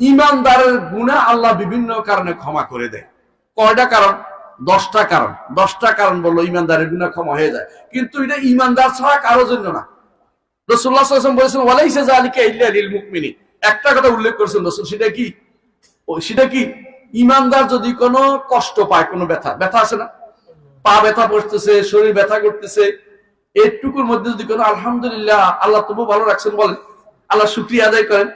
ইমানদারের গুণা আল্লাহ বিভিন্ন কারণে ক্ষমা করে দেয়। কয়টা কারণ? দশটা কারণ। দশটা কারণ বলল ইমানদারের গুণা ক্ষমা হয়ে যায়। কিন্তু এটা ইমানদার ছাড়া কারোর জন্য না। রসুল্লাহ বলেছেন, ওয়ালাইসা একটা কথা উল্লেখ করেছেন রসুল, সেটা কি? সেটা কি? ইমানদার যদি কোনো কষ্ট পায়, কোনো ব্যথা ব্যথা আছে না? পা ব্যথা পড়তেছে শরীর ব্যথা করতেছে, এটুকুর মধ্যে যদি কোনো আলহামদুলিল্লাহ, আল্লাহ তবু ভালো রাখছেন বলেন, আল্লাহ শুক্রিয়া আদায় করেন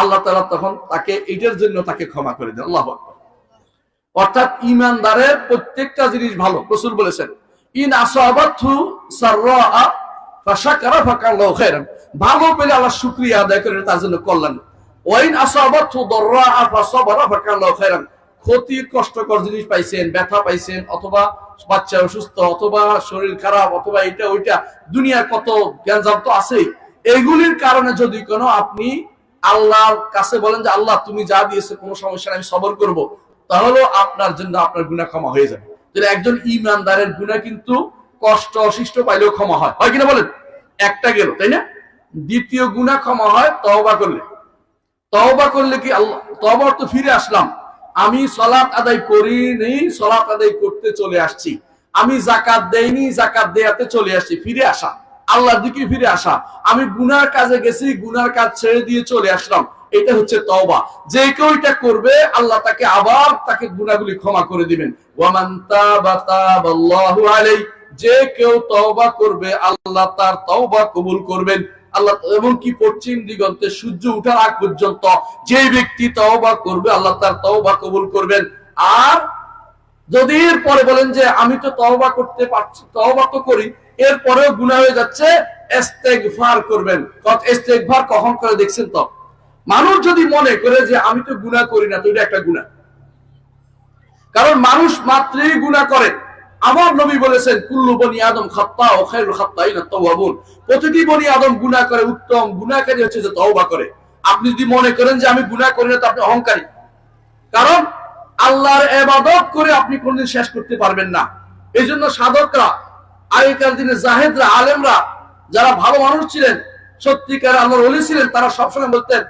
আল্লাহ তালা তখন তাকে এইটার জন্য তাকে ক্ষমা করে দেন। আল্লাহ অর্থাৎ ইমানদারের প্রত্যেকটা জিনিস ভালো। রসুল বলেছেন, ইন ভালো পেলে আল্লাহ শুকরিয়া আদায় করে তার জন্য কল্যাণ। ওয়াইন খাইরান ক্ষতি, কষ্টকর জিনিস পাইছেন, ব্যথা পাইছেন, অথবা বাচ্চা অসুস্থ, অথবা শরীর খারাপ, অথবা এটা ওইটা, দুনিয়ার কত জ্ঞানজাম তো আছেই। এগুলির কারণে যদি কোনো আপনি আল্লাহর কাছে বলেন যে, আল্লাহ, তুমি যা দিয়েছ, কোনো সমস্যা আমি সবর করব। তাহলেও আপনার জন্য আপনার গুনাহ ক্ষমা হয়ে যাবে। তাহলে একজন ইমানদারের গুনাহ কিন্তু কষ্ট অশিষ্ট পাইলেও ক্ষমা হয় হয় কিনা বলেন? একটা গেল, তাই না? দ্বিতীয় গুনাহ ক্ষমা হয়, তওবা করলে। তওবা করলে কি আল্লাহ, তওবা তো ফিরে আসলাম। আমি সলাত আদায় করিনি, সলাত আদায় করতে চলে আসছি। আমি জাকাত দেইনি জাকাত দেয়াতে চলে আসছি, ফিরে আসা। আল্লাহর দিকে ফিরে আসা। আমি গুনার কাজে গেছি, গুনার কাজ ছেড়ে দিয়ে চলে আসলাম। এটা হচ্ছে তওবা। যে কেউ এটা করবে, আল্লাহ তাকে আবার তাকে গুনাহগুলি ক্ষমা করে দিবেন। ওয়ামান তাবা তাবাল্লাহু আলাইহি, যে কেউ তওবা করবে, আল্লাহ তার তওবা কবুল করবেন। আল্লাহ এবং কি পশ্চিম দিগন্তে সূর্য উঠার আগ পর্যন্ত যে ব্যক্তি তওবা করবে, আল্লাহ তার তওবা কবুল করবেন। আর যদি এর পরে বলেন যে আমি তো তওবা করতে পারছি তওবা তো করি এরপরেও গুনাহ হয়ে যাচ্ছে করবেন। কখন করে দেখছেন তো? মানুষ যদি মনে করে যে আমি তো গুনাহ করি না, তো একটা গুনাহ। কারণ মানুষ গুনাহ করে। আমার নবী বলেছেন, কুল্লু বনি আদম ও তাওয়াবুন প্রতিটি বনি আদম গুনাহ করে, উত্তম গুণাকারী হচ্ছে যে তওবা করে। আপনি যদি মনে করেন যে আমি গুনাহ করি না, তো আপনি অহংকারী। কারণ আল্লাহর এবাদত করে আপনি কোনদিন শেষ করতে পারবেন না। এই জন্য সাধকরা আগেকার দিনে জাহেদরা, আলেমরা যারা ভালো মানুষ ছিলেন সত্যিকার আল্লাহর ওলি ছিলেন, তারা সবসময় বলতেন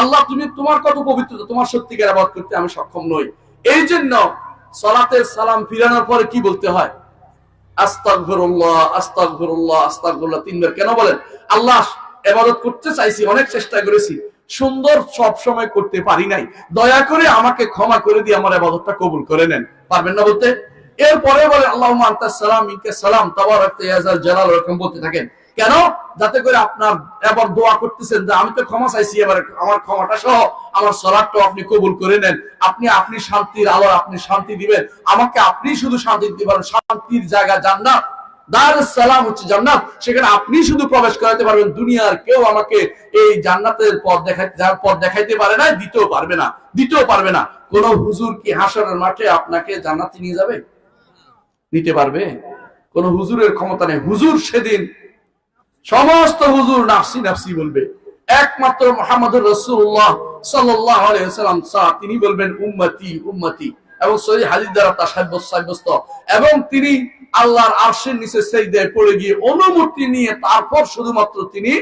আল্লাহ, তুমি তোমার কত পবিত্রতা, তোমার সত্যিকার আবাদ করতে আমি সক্ষম নই। এই জন্য সালাম ফিরানোর পরে কি বলতে হয়? আস্তাগফিরুল্লাহ আস্তাগফিরুল্লাহ আস্তাগফিরুল্লাহ, তিনবার। কেন বলেন? আল্লাহ এবাদত করতে চাইছি, অনেক চেষ্টা করেছি সুন্দর সব সময় করতে পারি নাই। দয়া করে আমাকে ক্ষমা করে দিয়ে আমার এবাদতটা কবুল করে নেন। পারবেন না বলতে? এরপরে বলে আল্লাহ সালাম ইনকে সালাম ইয়াজাল জালাল এরকম বলতে থাকেন। কেন? যাতে করে আপনার এবার দোয়া করতেছেন যে, আমি তো ক্ষমা চাইছি এবার, আমার ক্ষমাটা সহ, আমার সলাটটাও আপনি কবুল করে নেন। আপনি আপনি শান্তির আলো আপনি শান্তি দিবেন। আমাকে আপনি শুধু শান্তি পারেন। শান্তির জায়গা জান্নাত। দার সালাম হচ্ছে জান্নাত। সেখানে আপনি শুধু প্রবেশ করাতে পারবেন, দুনিয়ার কেউ আমাকে এই জান্নাতের পথ দেখাইতে যার পথ দেখাইতে পারে না দিতেও পারবে না, দিতেও পারবে না। কোন হুজুর কি হাসরের মাঠে আপনাকে নিয়ে যাবে? নিতে পারবে। কোন হুজুরের ক্ষমতা নেই। হুজুর সেদিন সমস্ত হুজুর নাফসি নাফসি বলবে। একমাত্র মোহাম্মদ রসুল্লাহ সাল্লাম তিনি বলবেন, উম্মতি উম্মতি। এবং সহি হাজির দ্বারা তা সাব্যস্ত এবং তিনি আল্লাহর আরশের নিচে সেই দেয় পড়ে গিয়ে অনুমতি নিয়ে তারপর শুধুমাত্র তিনি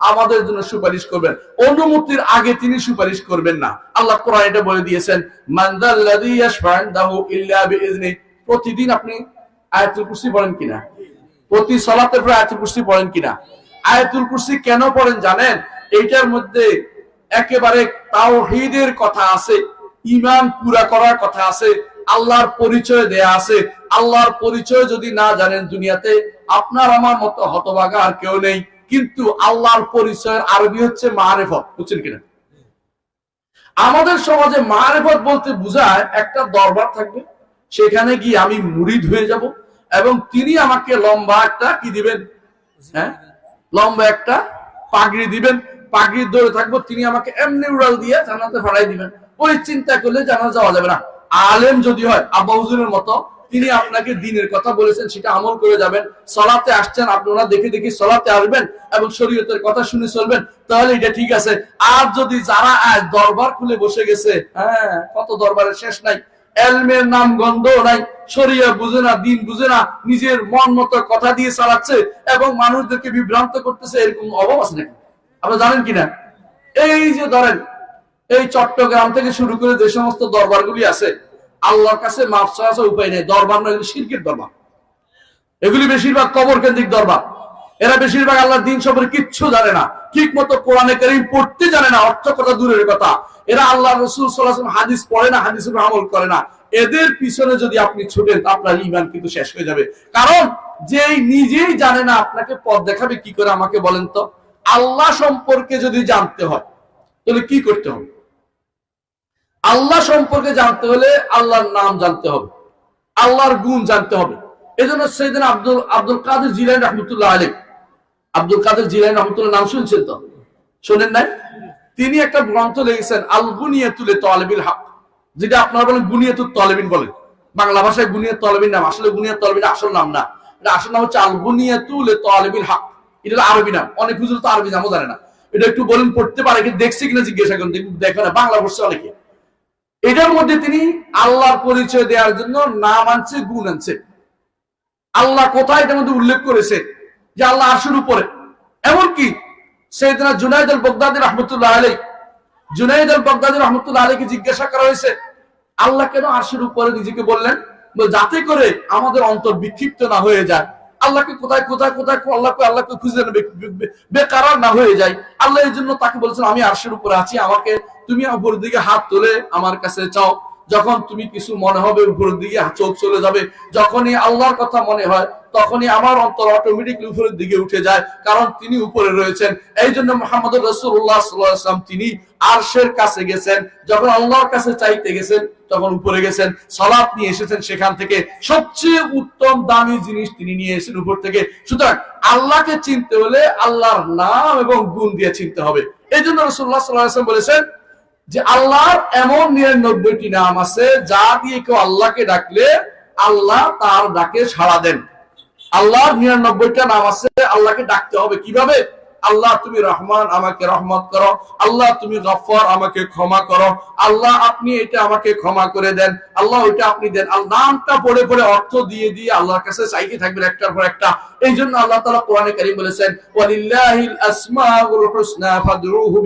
আমাদের জন্য সুপারিশ করবেন। অনুমতির আগে তিনি সুপারিশ করবেন না। আল্লাহ কোরআন এটা বলে দিয়েছেন মানদাল্লাযী ইল্লা বিইজনি প্রতিদিন আপনি আয়াতুল কুরসি পড়েন কিনা? প্রতি সলাতের পরে আয়াতুল কুরসি পড়েন কিনা? আয়াতুল কুরসি কেন পড়েন জানেন? এইটার মধ্যে একেবারে তাওহীদের কথা আছে। ঈমান পুরা করার কথা আছে, আল্লাহর পরিচয় দেয়া আছে। আল্লাহর পরিচয় যদি না জানেন দুনিয়াতে, আপনার আমার মতো হতভাগা আর কেউ নেই। কিন্তু আল্লাহর পরিচয়ের আরবি হচ্ছে মারেফত, বুঝছেন কিনা? আমাদের সমাজে মারেফত বলতে বোঝায় একটা দরবার থাকবে, সেখানে গিয়ে আমি মুরিদ হয়ে যাব এবং তিনি আমাকে লম্বা একটা কি দিবেন? হ্যাঁ? লম্বা একটা পাগড়ি দিবেন, পাগড়ি ধরে থাকব, তিনি আমাকে এমনি উড়াল দিয়ে জানাতে ফাড়াই দিবেন। ওই চিন্তা করলে জানা যাওয়া যাবে না। আলেম যদি হয়, আব্বা হুজুরের মতো, তিনি আপনাকে দিনের কথা বলেছেন, সেটা আমল করে যাবেন। সলাতে আসছেন আপনারা দেখে দেখে সলাতে আসবেন এবং শরীয়তের কথা শুনে চলবেন, তাহলে এটা ঠিক আছে। আর যদি যারা আজ দরবার খুলে বসে গেছে হ্যাঁ কত দরবারের শেষ নাই, এলমের নাম গন্ধ নাই, শরিয়া বুঝে না, দিন বুঝে না, নিজের মন মতো কথা দিয়ে চালাচ্ছে এবং মানুষদেরকে বিভ্রান্ত করতেছে, এরকম অভাব আছে নাকি? আপনারা জানেন কিনা? এই যে ধরেন এই চট্টগ্রাম থেকে শুরু করে যে সমস্ত দরবারগুলি আছে, আল্লাহর কাছে মাপ চাওয়া উপায় নেই। দরবার নয় শিরকের দরবার। এগুলি বেশিরভাগ কবর কেন্দ্রিক দরবার। এরা বেশিরভাগ আল্লাহর দিন সম্পর্কে কিচ্ছু জানে না। ঠিক মতো কোরআনে কারিম পড়তে জানে না, অর্থ কথা দূরের কথা। এরা আল্লাহ রসুল সাল্লাহ হাদিস পড়ে না, হাদিস আমল করে না। এদের পিছনে যদি আপনি ছুটেন আপনার ইমান কিন্তু শেষ হয়ে যাবে। কারণ যে নিজেই জানে না, আপনাকে পথ দেখাবে, কি করে আমাকে বলেন তো? আল্লাহ সম্পর্কে যদি জানতে হয়, তাহলে কি করতে হবে? আল্লাহ সম্পর্কে জানতে হলে আল্লাহর নাম জানতে হবে। আল্লাহর গুণ জানতে হবে। এই জন্য সেদিন আব্দুল আব্দুল কাদের জিলান রহমতুল্লাহ আলী আব্দুল কাদের জিলান রহমতুল্লাহ নাম শুনছেন তো? শোনেন নাই? তিনি একটা গ্রন্থ লিখেছেন আল গুনিয়াতুলে তলেবিল হক, যেটা আপনারা বলেন গুনিয়াতুল তলেবিন বলেন বাংলা ভাষায় গুনিয়াত তলেবিন নাম, আসলে গুনিয়াত তলেবিন আসল নাম না। এটা আসল নাম হচ্ছে আল গুনিয়াতুলে তলেবিল হক। এটা আরবি নাম। অনেক হুজুর তো আরবি নামও জানে না। এটা একটু বলেন, পড়তে পারে কি, দেখছে কিনা জিজ্ঞাসা করেন। দেখবে না, বাংলা ভাষা অনেকে। এটার মধ্যে তিনি আল্লাহর পরিচয় দেওয়ার জন্য নাম আনছে গুণ আনছে। আল্লাহ কোথায় এটার মধ্যে উল্লেখ করেছে যে আল্লাহ আশুর উপরে। এমনকি সেইদিনা জুনাইদ আল বগদাদি রহমতুল্লাহ আলী জুনাইদ আল বগদাদি রহমতুল্লাহ আলীকে জিজ্ঞাসা করা হয়েছে আল্লাহ কেন আশুর উপরে নিজেকে বললেন? বলে, যাতে করে আমাদের অন্তর বিক্ষিপ্ত না হয়ে যায়। আল্লাহকে কোথায় কোথায় কোথায় আল্লাহকে আল্লাহকে খুঁজে নেবে বেকারার না হয়ে যায়। আল্লাহ এই জন্য তাকে বলেছেন, আমি আরশের উপরে আছি, আমাকে তুমি উপর দিকে হাত তুলে আমার কাছে চাও। যখন তুমি কিছু মনে হবে উপরের দিকে চোখ চলে যাবে, যখনই আল্লাহর কথা মনে হয়, তখনই আমার অন্তর অটোমেটিকলি উপরের দিকে উঠে যায়, কারণ তিনি উপরে রয়েছেন। এই জন্য মোহাম্মদ রসুল্লাহ সাল্লাম তিনি আরশের কাছে গেছেন। যখন আল্লাহর কাছে চাইতে গেছেন, তখন উপরে গেছেন। সালাত নিয়ে এসেছেন সেখান থেকে। সবচেয়ে উত্তম দামি জিনিস তিনি নিয়ে এসেছেন উপর থেকে। সুতরাং আল্লাহকে চিনতে হলে আল্লাহর নাম এবং গুণ দিয়ে চিনতে হবে। এই জন্য রসুল্লাহ সাল্লাহ বলেছেন যে আল্লাহর এমন নিরানব্বইটি নাম আছে, যা দিয়ে কেউ আল্লাহকে ডাকলে আল্লাহ তার ডাকে সাড়া দেন। আল্লাহর নিরানব্বইটা নাম আছে, আল্লাহকে ডাকতে হবে। কীভাবে? আল্লাহ তুমি রহমান আমাকে রহমত করো। আল্লাহ তুমি গফর আমাকে ক্ষমা করো। আল্লাহ আপনি এটা আমাকে ক্ষমা করে দেন। আল্লাহ ওইটা আপনি দেন। আল্লাহ নামটা পড়ে পড়ে অর্থ দিয়ে দিয়ে আল্লাহর কাছে চাইতে থাকবেন একটার পর একটা। এই জন্য আল্লাহ তাআলা কোরআনে কারীম বলেছেন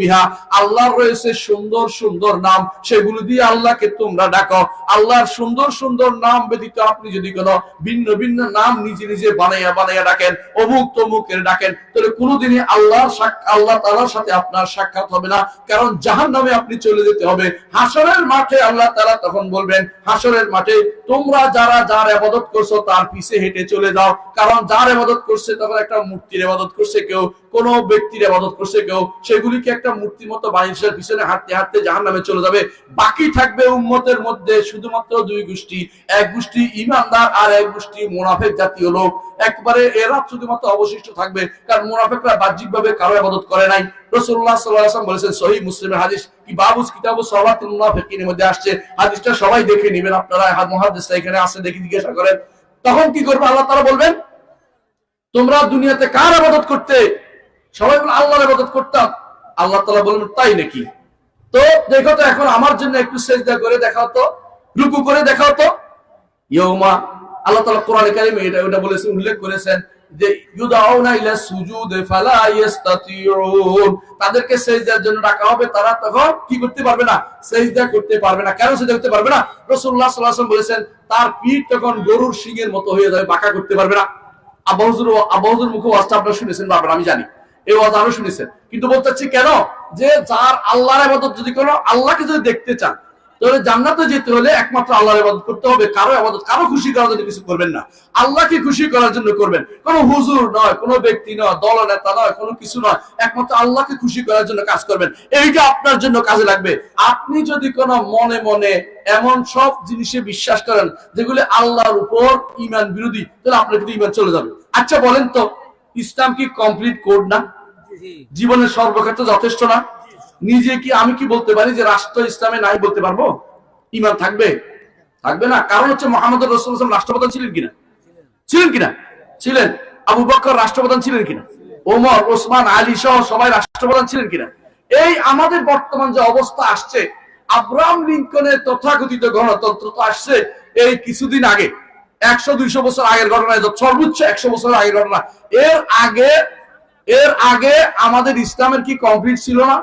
বিহা। আল্লাহর রয়েছে সুন্দর সুন্দর নাম। সেগুলো দিয়ে আল্লাহকে তোমরা ডাকো। আল্লাহর সুন্দর সুন্দর নাম ব্যতীত আপনি যদি কোনো ভিন্ন ভিন্ন নাম নিজে নিজে বানাইয়া বানাইয়া ডাকেন অমুক তমুকের ডাকেন, তাহলে কোনোদিনই আল্লাহর আল্লাহ তাআলার সাথে আপনার সাক্ষাৎ হবে না। কারণ জাহান্নামে আপনি চলে যেতে হবে। হাসরের মাঠে আল্লাহ তাআলা তখন বলবেন হাসরের মাঠে তোমরা যারা যার ইবাদত করছ তার পিছে হেঁটে চলে যাও। কারণ যার ইবাদত করছে তখন একটা মূর্তির ইবাদত করছে কেউ। কোন ব্যক্তির ইবাদত করছে কেউ। সেগুলিকে একটা মূর্তির মতো বাণিজ্যের পিছনে হাঁটতে হাঁটতে জাহান্নামে চলে যাবে। বাকি থাকবে উম্মতের মধ্যে শুধুমাত্র দুই গোষ্ঠী। এক গোষ্ঠী ইমানদার আর এক গোষ্ঠী মোনাফেক জাতীয় লোক। একবারে এরা শুধুমাত্র অবশিষ্ট থাকবে, কারণ মোনাফেকরা বাহ্যিকভাবে কারও ইবাদত করে নাই। আলাইহি ওয়াসাল্লাম বলেছেন, সহিহ মুসলিমের হাদিস, কি বাবুস কিতাবু সালাতুল মুনাফিকিনের মধ্যে আসছে। হাদিসটা সবাই দেখে নেবেন আপনারা মুহাদ্দিসরা এখানে আছে দেখে জিজ্ঞাসা করেন। তখন কি করবে আল্লাহ তাআলা বলবেন? তোমরা দুনিয়াতে কার আবাদত করতে? সবাই বলে, আল্লাহর আবাদত করতাম। আল্লাহ তালা বলবেন তাই নাকি? তো দেখো তো, এখন আমার জন্য একটু সেজদা করে দেখাও তো, রুকু করে দেখাও তো। ইয়ৌমা আল্লাহ তাআলা কোরআনে কারিমে এটা ওটা বলেছেন উল্লেখ করেছেন যে, ইউদাউনা ইলা সুজুদে ফালা ইস্তাতিউন তাদেরকে সেজদার জন্য হবে, তারা তখন কি করতে পারবে না? সেজদা করতে পারবে না। কেন সেজদা করতে পারবে না? রাসূলুল্লাহ সাল্লাল্লাহু আলাইহি ওয়াসাল্লাম বলেছেন, তার পিঠ তখন গরুর শিংয়ের মতো হয়ে যাবে, বাঁকা করতে পারবে না। আব্বা হুজুর আব্বা হুজুর মুখে আপনারা শুনেছেন বারবার আমি জানি। এই ওয়াজ আরও শুনেছেন। কিন্তু বলতে চাচ্ছি কেন? যে, যার আল্লাহর ইবাদত যদি করো আল্লাহকে যদি দেখতে চান তাহলে জান্নাতে যেতে হলে একমাত্র আল্লাহর ইবাদত করতে হবে। কারও ইবাদত কারও খুশি করার জন্য কিছু করবেন না। আল্লাহকে খুশি করার জন্য করবেন। কোনো হুজুর নয় কোনো ব্যক্তি নয় দল নেতা নয় কোনো কিছু নয়। একমাত্র আল্লাহকে খুশি করার জন্য কাজ করবেন। এইটা আপনার জন্য কাজে লাগবে। আপনি যদি কোনো মনে মনে এমন সব জিনিসে বিশ্বাস করেন যেগুলি আল্লাহর উপর ইমান বিরোধী তাহলে আপনার কিন্তু ইমান চলে যাবে। আচ্ছা বলেন তো ইসলাম কি কমপ্লিট কোড না? জীবনের সর্বক্ষেত্রে যথেষ্ট না? নিজে কি আমি কি বলতে পারি যে রাষ্ট্র ইসলামে নাই বলতে পারব? ইমান থাকবে? থাকবে না। কারণ হচ্ছে মোহাম্মদ রসুল রাষ্ট্রপ্রধান ছিলেন কিনা? ছিলেন কিনা? ছিলেন। আবু বকর রাষ্ট্রপ্রধান ছিলেন কিনা? ওমর, ওসমান, আলী সহ সবাই রাষ্ট্রপ্রধান ছিলেন কিনা? এই আমাদের বর্তমান যে অবস্থা আসছে, আব্রাহাম লিঙ্কনের তথাকথিত গণতন্ত্র তো আসছে এই কিছুদিন আগে। একশো, দুইশো বছর আগের ঘটনা সর্বোচ্চ একশো বছর আগের ঘটনা। এর আগে এর আগে আমাদের ইসলামের কি কমপ্লিট ছিল না?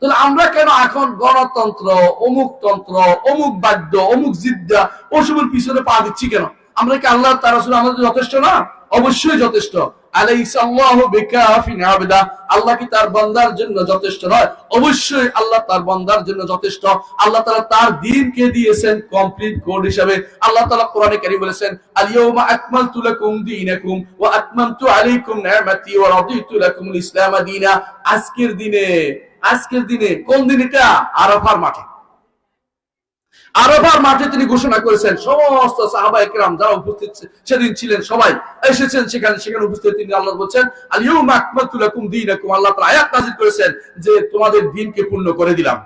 তাহলে আমরা কেন এখন গণতন্ত্র, অমুক তন্ত্র, অমুক বাদ্য, অমুক জিদ্দা, ওসবের পিছনে পা দিচ্ছি কেন? আমরা কি আল্লাহ, তার রাসূল আমাদের যথেষ্ট না? অবশ্যই যথেষ্ট। আল্লাহ কি তার বান্দার জন্য যথেষ্ট নয়? অবশ্যই আল্লাহ তার বান্দার জন্য যথেষ্ট। আল্লাহ তাআলা তার দ্বীনকে দিয়েছেন কমপ্লিট কোড হিসাবে। আল্লাহ তাআলা কোরআনে কারীম বলেছেন আল-ইয়াওমা আকমালতু লাকুম দীনাকুম আলাইকুম নি'মাতি ওয়া রাদিতু লাকুমুল ইসলাম আজকের দিনে আজকের দিনে কোন দিন এটা? আরফার মাঠে। আরফার মাঠে তিনি ঘোষণা করেছেন, সমস্ত সাহাবা একরাম যারা উপস্থিত সেদিন ছিলেন সবাই, এসেছেন সেখানে সেখানে উপস্থিত তিনি আল্লাহ বলছেন আলিউ আকমাতুল আকুম দিন আল্লাহ তাআলা আয়াত নাযিল করেছেন যে, তোমাদের দিনকে পূর্ণ করে দিলাম।